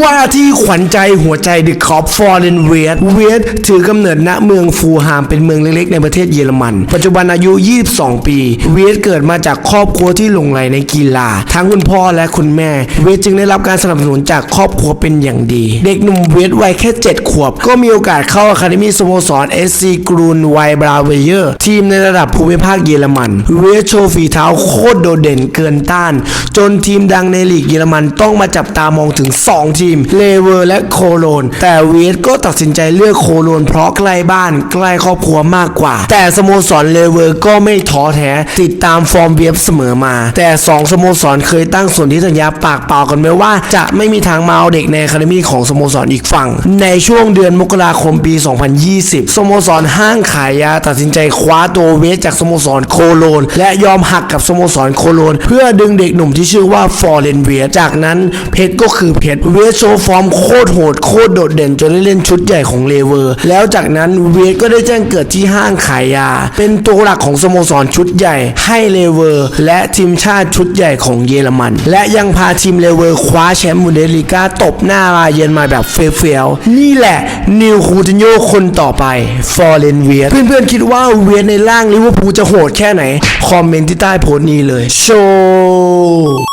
ว่าที่ขวัญใจหัวใจเดอะคอปฟอร์เรนเวสเวสถือกำเนิดณเมืองฟูฮามเป็นเมืองเล็กๆ ในประเทศเยอรมัน ปัจจุบันอายุ 22 ปี เวสเกิดมาจากครอบครัวที่หลงใหลในกีฬา ทั้งคุณพ่อและคุณแม่ เวสจึงได้รับการสนับสนุนจากครอบครัวเป็นอย่างดี เด็กหนุ่มเวสวัยแค่ 7 ขวบ ก็มีโอกาสเข้าอะคาเดมีสโมสรเอสซีกรูนไวบราเวเยอร์ทีมในระดับภูมิภาคเยอรมัน เวสโชว์ฝีเท้าโคตรโดดเด่นเกินต้าน จนทีมดังในลีกเยอรมันต้องมาจับตามองถึง 2ทีม เลเวอร์และโคโลน แต่เวสก็ตัดสินใจเลือกโคโลนเพราะใกล้บ้านใกล้ครอบครัวมากกว่า แต่สโมสรเลเวอร์ก็ไม่ท้อแท้ ติดตามฟอร์มเวฟเสมอมา แต่ 2 สโมสรเคยตั้งสนธิสัญญาปากเปล่ากันไว้ว่า จะไม่มีทางมาเอาเด็กในคาเดมีของสโมสรอีกฝั่ง ในช่วงเดือนมกราคมปี 2020 สโมสรห้างขายยาตัดสินใจคว้าตัวเวสจากสโมสรโคโลน และยอมหักกับสโมสรโคโลน เพื่อดึงเด็กหนุ่มที่ชื่อว่าฟอร์เรนเวียจากนั้นเพชรก็คือเพชรเวสโชว์ฟอร์มโคตรโหดโคตรโดดเด่นจนได้เล่นชุดใหญ่ของเลเวอร์ แล้วจากนั้นเวสก็ได้แจ้งเกิดที่ห้างขายยา เป็นตัวหลักของสโมสรชุดใหญ่ให้เลเวอร์ และทีมชาติชุดใหญ่ของเยอรมัน และยังพาทีมเลเวอร์คว้าแชมป์บุนเดสลีกาตบหน้าบาเยิร์นมาแบบเฟี้ยวๆนี่แหละนิวคูตินโยคนต่อไปฟอร์เรนเวียเพื่อนๆคิดว่าเวียในร่างลิเวอร์พูลจะโหดแค่ไหน คอมเมนต์ที่ใต้โพสต์นี้เลย โชว์